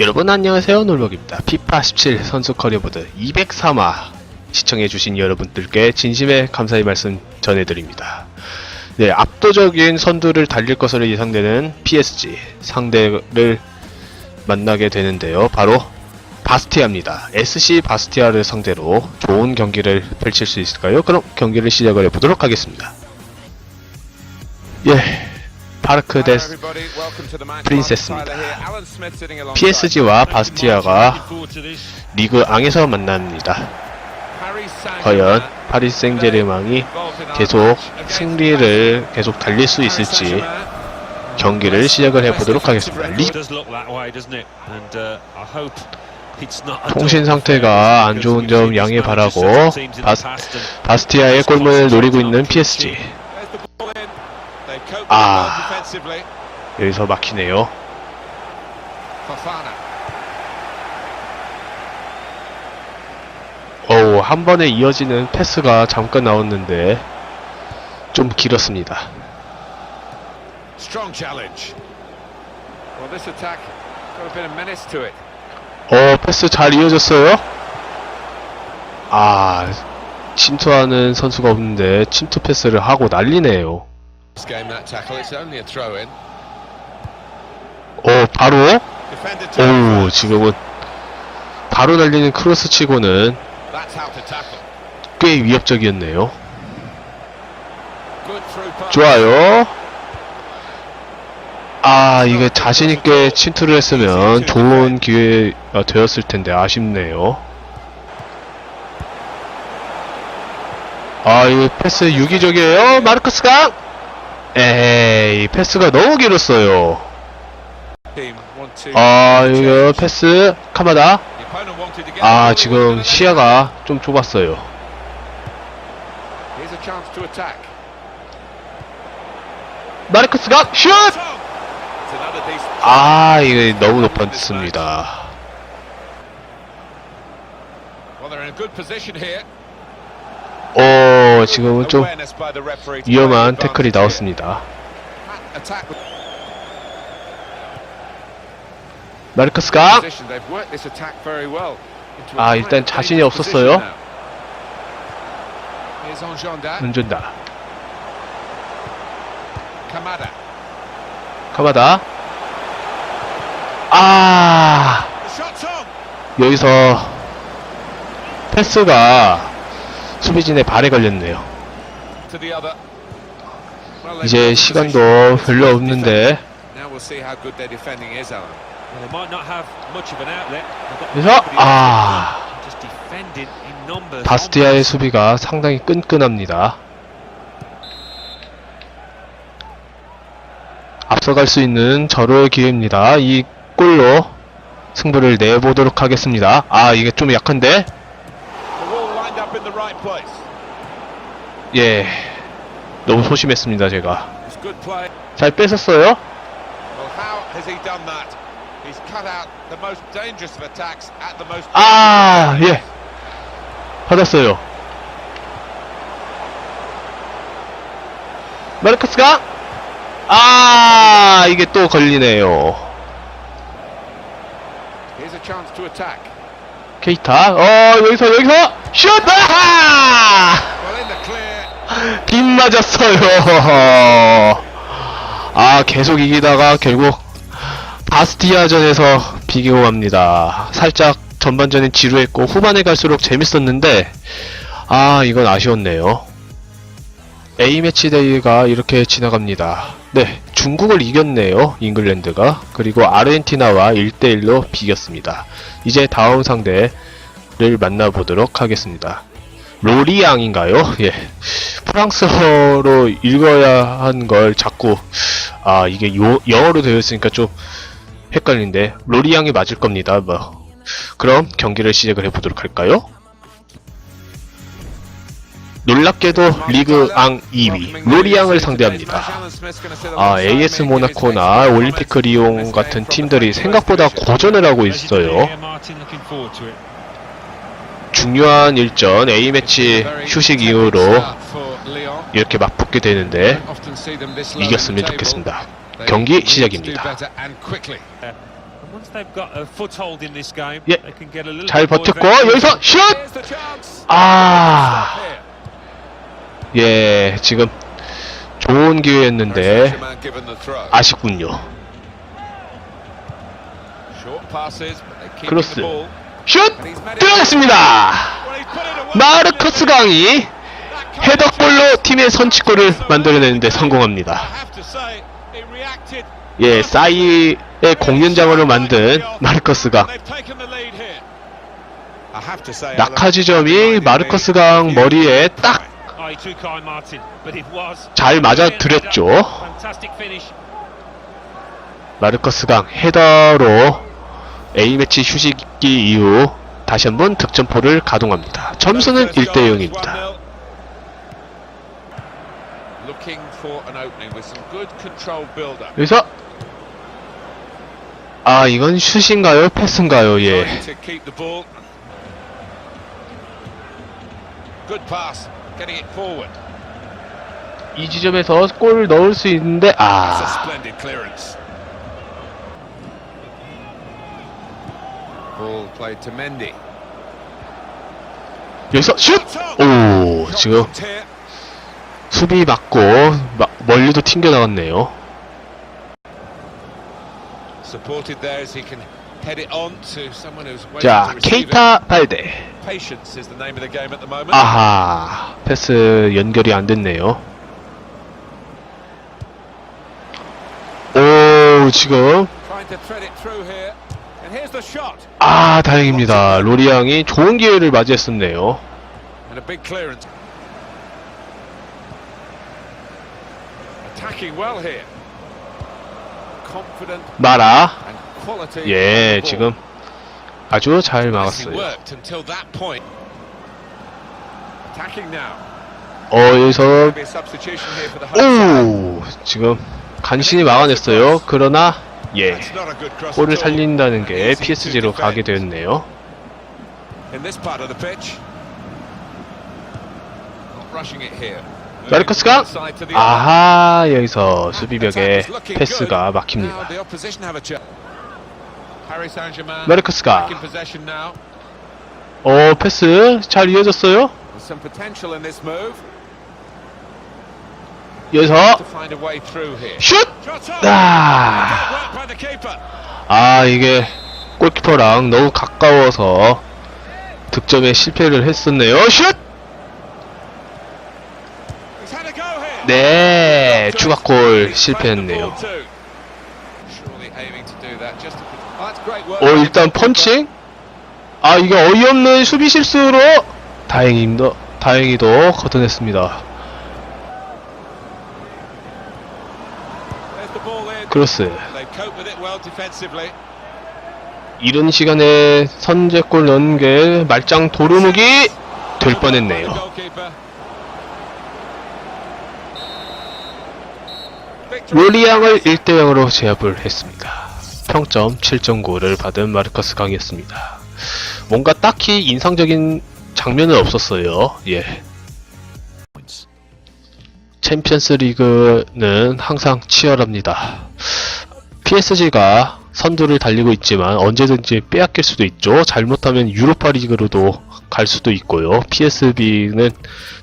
여러분 안녕하세요. 놀먹입니다. 피파 17 선수 커리어보드 203화 시청해주신 여러분들께 진심의 감사의 말씀 전해드립니다. 네 압도적인 선두를 달릴 것으로 예상되는 PSG 상대를 만나게 되는데요. 바로 바스티아입니다. SC 바스티아를 상대로 좋은 경기를 펼칠 수 있을까요? 그럼 경기를 시작을 해보도록 하겠습니다. 예 파르크 데스 프린세스입니다. PSG와 바스티아가 리그 앙에서 만납니다. 과연 파리 생제르맹이 계속 승리를 계속 달릴 수 있을지 경기를 시작을 해보도록 하겠습니다. 리 통신 상태가 안 좋은 점 양해 바라고 바스, 바스티아의 골문을 노리고 있는 PSG 아. 여기서 막히네요. 어우 한 번에 이어지는 패스가 잠깐 나왔는데 좀 길었습니다. 어 패스 잘 이어졌어요. 아 침투하는 선수가 없는데 침투 패스를 하고 난리네요. 어 바로 오 지금은 바로 날리는 크로스 치고는. 꽤 위협적이었네요. 좋아요. 아, 이거 자신있게 침투를 했으면 좋은 기회가 되었을 텐데 아쉽네요. 아, 이거 패스 유기적이에요. 마르크스가! 에이, 패스가 너무 길었어요. 아, 이거 패스, 카마다. 아, 지금 시야가 좀 좁았어요. 마르크스가 슛! 아, 이거 너무 높았습니다. Well, they're in a good position here. 오, 지금은 좀 위험한 태클이 나왔습니다. a 아, 일단 자신이 없었어요. 은준다. 카마다. 아. 여기서 패스가 수비진의 발에 걸렸네요. 이제 시간도. 별로 없는데 그래서 아. 바스티아의 수비가 상당히 끈끈합니다. 앞서갈 수 있는 절호의 기회입니다. 이 골로 승부를 내보도록 하겠습니다. 아, 이게 좀 약한데? 예. 너무 소심했습니다, 제가. 잘 뺏었어요? 아, 예. 받았어요. 마르크스가 아, 이게 또 걸리네요. 케이타. 어, 여기서 여기서 슛! 아하! 빗 맞았어요. 아, 계속 이기다가 결국 바스티아전에서 비교합니다. 살짝 전반전엔 지루했고 후반에 갈수록 재밌었는데 아, 이건 아쉬웠네요. A매치 데이가 이렇게 지나갑니다. 네, 중국을 이겼네요. 잉글랜드가. 그리고 아르헨티나와 1대1로 비겼습니다. 이제 다음 상대를 만나보도록 하겠습니다. 로리앙인가요? 예. 프랑스어로 읽어야 한 걸 자꾸 아 이게 요, 영어로 되어 있으니까 좀 헷갈린데 로리앙이 맞을 겁니다. 뭐 그럼 경기를 시작을 해보도록 할까요? 놀랍게도 리그 앙 2위 로리앙을 상대합니다. 아 AS 모나코나 올림피크 리옹 같은 팀들이 생각보다 고전을 하고 있어요. 중요한 일전 A매치 휴식 이후로 이렇게 맞붙게 되는데 이겼으면 좋겠습니다. 경기 시작입니다. 예. 잘 버텼고. 여기서 슛! 아. 예, 지금 좋은 기회였는데. 아쉽군요. 크로스. 슛! 들어갔습니다! 마르커스 강이 헤더골로 팀의 선취골을 만들어내는데 성공합니다. 예, 싸이의 공연장으로 만든 마르커스 강. They've taken the lead here. I have to say, 낙하 지점이 마르커스 강 머리에 딱잘 Oh, he took Kai Martin, but it was 맞아 들였죠. fantastic finish. 마르커스 강 헤더로 A매치 휴식기 이후 다시 한번 득점포를 가동합니다. 점수는 1대 0입니다. Looking for an opening with some good control build-up. 여기서 아 이건 슛인가요? 패스인가요? 예. 이 지점에서 골 넣을 수 있는데 아 Ball played to Mendy. 여기서 슛! 오 지금. 수비 맞고 마- 멀리도 튕겨 나갔네요. Supported there as he can head it on to someone who's waiting 자. 케이타 발데 Patience is the name of the game at the moment. 아하 패스 연결이 안 됐네요. 오 지금 아 다행입니다. 로리앙이 좋은 기회를 맞이했었네요. 마라. 예. 지금 아주 잘 막았어요. 어 여기서. 오 지금 간신히 막아냈어요. 그러나 예 골을. 살린다는 게 PSG로. 가게 되었네요. 마르커스가. 아하 여기서 수비벽에 패스가 막힙니다. 마르커스가. 어 패스 잘 이어졌어요. 여기서. 슛! 아, 아 이게 골키퍼랑 너무 가까워서 득점에 실패를 했었네요. 슛! 네 추가골 실패했네요. oh. 어 일단 펀칭 아 이게 어이없는 수비 실수로 다행히도 다행히도 걷어냈습니다. 크로스 이른 시간에 선제골 넣은 게 말짱 도루묵이 될 뻔했네요. 롤리앙을 1대 0으로 제압을 했습니다. 평점 7.9를 받은 마르커스 강이었습니다. 뭔가 딱히 인상적인 장면은 없었어요. 예. 챔피언스 리그는 항상 치열합니다. PSG가 선두를 달리고 있지만 언제든지 빼앗길 수도 있죠. 잘못하면 유로파 리그로도 갈 수도 있고요. PSB는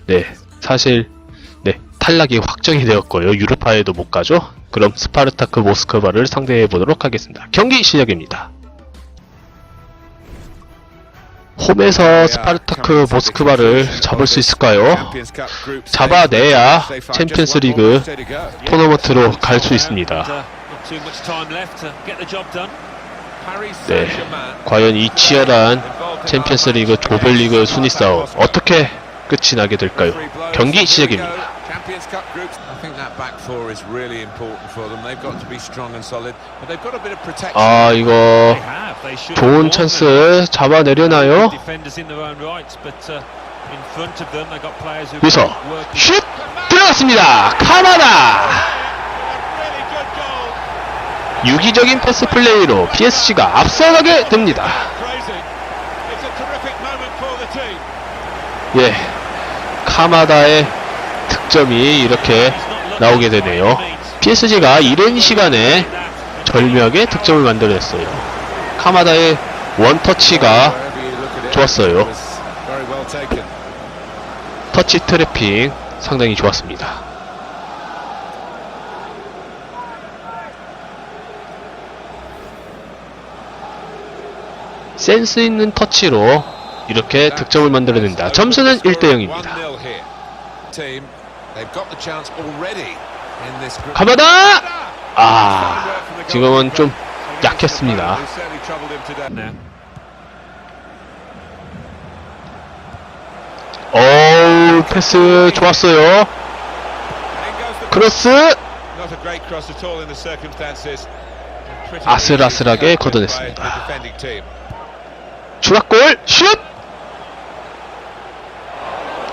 네, 사실 네, 탈락이 확정이 되었고요. 유로파에도 못 가죠. 그럼 스파르타크 모스크바를 상대해 보도록 하겠습니다. 경기 시작입니다. 홈에서 스파르타크 모스크바를 잡을 수 있을까요? 잡아내야 챔피언스 리그. 토너먼트로 갈 수 있습니다. Uh, 네, 과연 이 치열한 챔피언스 리그 조별리그 순위 싸움 어떻게 끝이 나게 될까요? 경기 시작입니다. 아 이거 좋은 찬스 잡아내려나요? Uh. 슛 들어갔습니다. goal. 유기적인 패스 플레이로 PSG가 앞서가게 됩니다. 예, 카마다의 득점이 이렇게 나오게 되네요. PSG가 이른 시간에 절묘하게 득점을 만들어냈어요. 카마다의 원터치가 좋았어요. 터치 트래핑 상당히 좋았습니다. 센스 있는 터치로 이렇게 득점을 만들어낸다. 점수는 1대 0입니다. 1-0 here. Team, they've got the chance already in this group. 가마다! 아, 지금은 좀 약했습니다. 어우, 패스 좋았어요. 크로스! 아슬아슬하게 걷어냈습니다. 추가골 슛!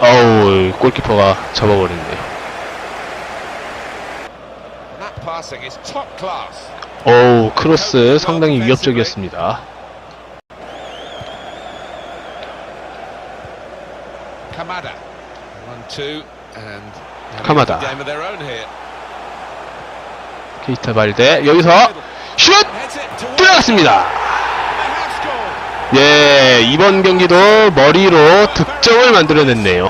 어우 골키퍼가 잡아버렸네요. 어우 크로스 상당히 위협적이었습니다. Here. 케이타 발데 여기서 슛! 들어갔습니다. 예 이번 경기도 머리로 득점을 만들어냈네요.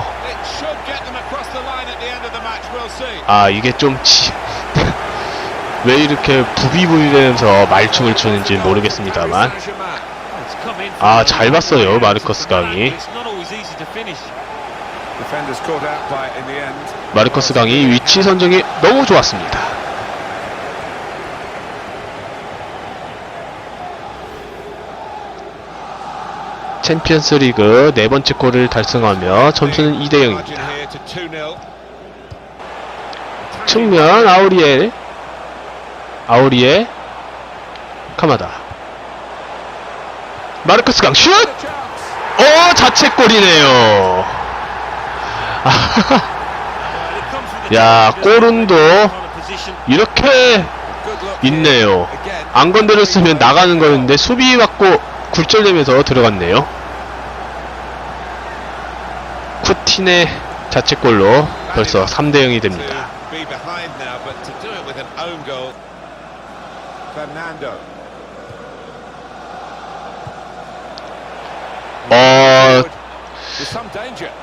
아 이게 좀 치... 왜 이렇게 부비부비되면서 말춤을 추는지 모르겠습니다만 아, 잘 봤어요, 마르커스 강이. 마르커스 강이 위치 선정이 너무 좋았습니다. 챔피언스 리그 네 번째 골을 달성하며 점수는 2대 0입니다. Here to 2-0. 측면 아우리엘 아우리에 카마다 마르커스 강 슛! 어 자책골이네요. 야, 골은도. 이렇게 있네요. 안 건드렸으면 나가는 거였는데 수비 받고 굴절되면서 들어갔네요. 신의 자책골로 벌써 3대 0이 됩니다. 어,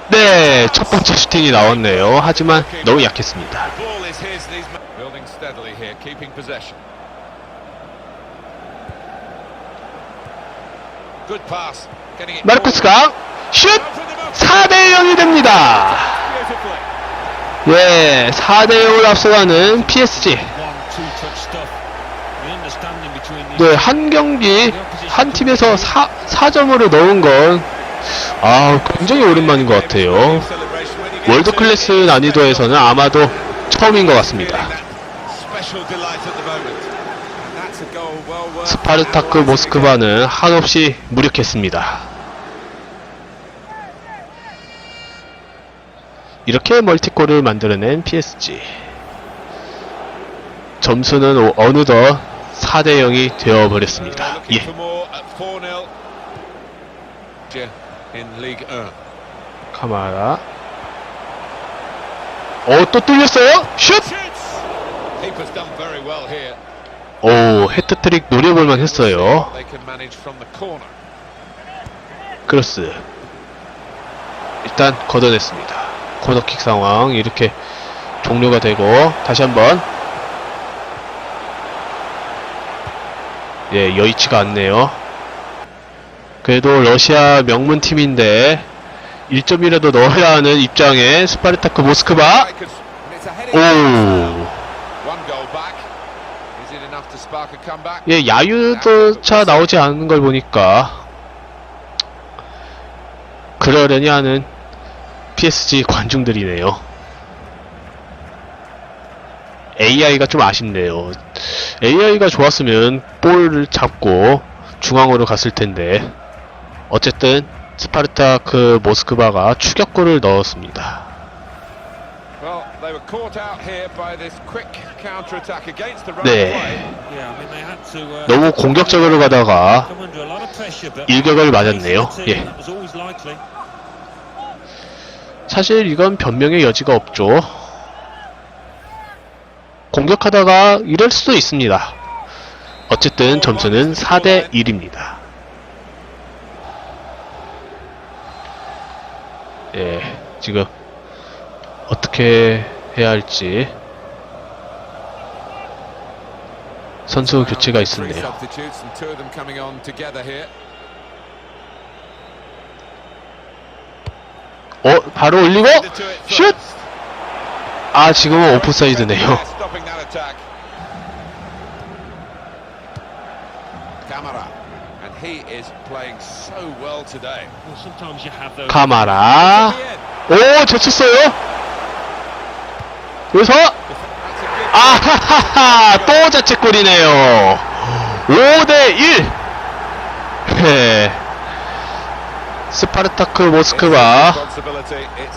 네, 첫 번째 슈팅이 나왔네요. 하지만 너무 약했습니다. 마르쿠스가 슛! 0이 됩니다. 예, 4대 0을 앞서가는 PSG. 네, 한 경기 한 팀에서 4, 4점으로 넣은 건 아, 굉장히 오랜만인 것 같아요. 월드 클래스. 난이도에서는 아마도 처음인 것 같습니다. 스파르타크 모스크바는 한없이 무력했습니다. 이렇게 멀티골을 만들어낸 PSG. 점수는 오- 어느덧 4대 0이 되어버렸습니다. Uh, 예. for more at 4-0. In League 1. 카마라. 어, 또 뚫렸어요? 슛! 오, 헤트트릭 노려볼만 했어요. 크로스. 일단 걷어냈습니다. 코너킥 상황 이렇게 종료가 되고 다시 한번 예 여의치가 않네요. 그래도 러시아 명문 팀인데 1점이라도 넣어야 하는 입장의 스파르타크 모스크바. 오? 예 야유조차 나오지 않는 걸 보니까 그러려니 하는 PSG 관중들이네요. AI가 좀 아쉽네요. AI가 좋았으면 볼을 잡고 중앙으로 갔을 텐데 어쨌든 스파르타크 모스크바가 추격골을 넣었습니다. Well, they were caught out here by this quick counter-attack against the right 네. Uh, 너무 공격적으로 가다가 일격을 맞았네요. 예. 사실 이건 변명의 여지가 없죠. 공격하다가 이럴 수도 있습니다. 어쨌든 점수는 4대 1입니다. 예, 지금 어떻게 해야 할지 선수 교체가 있었네요. 어, 바로 올리고 슛! 아, 지금은 오프사이드네요. Stopping that attack. Camara. And he is playing so well today. Well, sometimes you have those. 카마라. 오, 제쳤어요. 여기서 아하하하 또 자책골이네요 5대1 네. 스파르타크 모스크바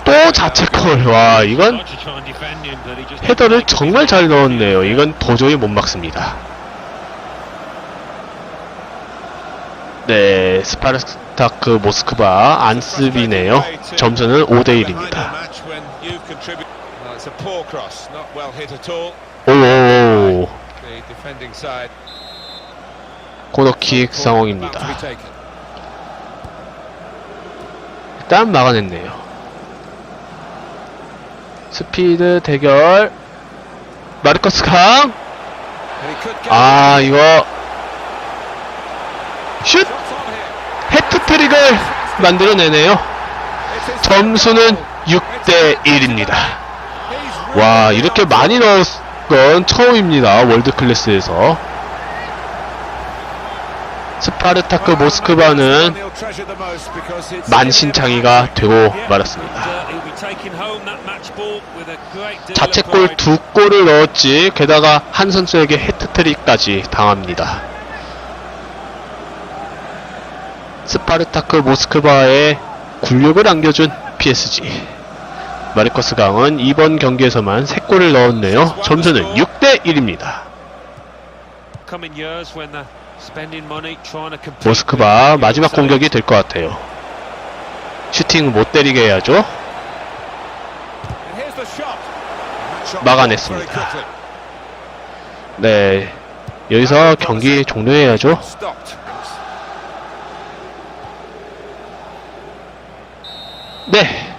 또 자책골 와 이건 헤더를 정말 잘 넣었네요 이건 도저히 못 막습니다 네 스파르타크 모스크바 안습이네요 점수는 5대1입니다 Match when you've contributed. Well, it's a poor cross, not well hit at all. 오오오. 코너킥 상황입니다. 일단 막아냈네요. 스피드 대결. 마르커스 강. 아, 이거. 슛! 해트트릭을 만들어내네요. 점수는 6대 1입니다. He's 와, really 이렇게 많이 넣은 건 처음입니다. 월드 클래스에서. 스파르타크 모스크바는 만신창이가 되고 말았습니다. 자책골. 두 골을 넣었지 게다가 한 선수에게 해트트릭까지 당합니다. 스파르타크 모스크바에 굴욕을 안겨준 PSG. 마르커스 강은 이번 경기에서만 3골을 넣었네요. 점수는 6대 1입니다. 모스크바 마지막 공격이 될 것 같아요. 슈팅 못 때리게 해야죠. 막아냈습니다. 네. 여기서 경기 종료해야죠. 네.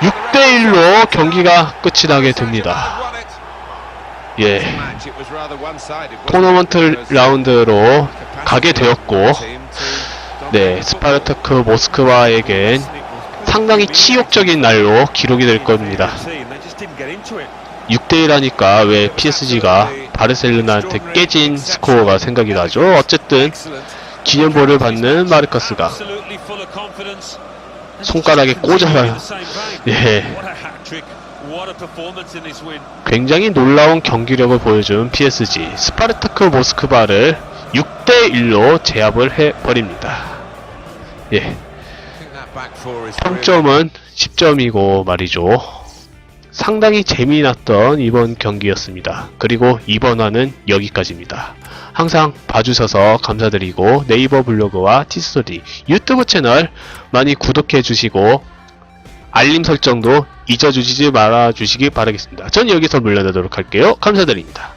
6대1로 경기가 끝이 나게 됩니다. 예. 토너먼트 라운드로 가게 되었고, 네, 스파르타크 모스크바에겐 상당히 치욕적인 날로 기록이 될 겁니다. They just didn't get into it. 6대1 하니까 왜 PSG가 바르셀로나한테 깨진 스코어가 생각이 나죠. 어쨌든. 기념볼을 받는 마르커스가 손가락에 꽂아라. 예. 굉장히 놀라운 경기력을 보여준 PSG 스파르타크 모스크바를 6대1로 제압을 해버립니다. 예. 평점은 10점이고 말이죠. 상당히 재미났던 이번 경기였습니다. 그리고 이번 화는 여기까지입니다. 항상 봐주셔서 감사드리고 네이버 블로그와 티스토리 유튜브 채널 많이 구독해 주시고 알림 설정도 잊어주시지 말아 주시기 바라겠습니다. 전 여기서 물러나도록 할게요. 감사드립니다.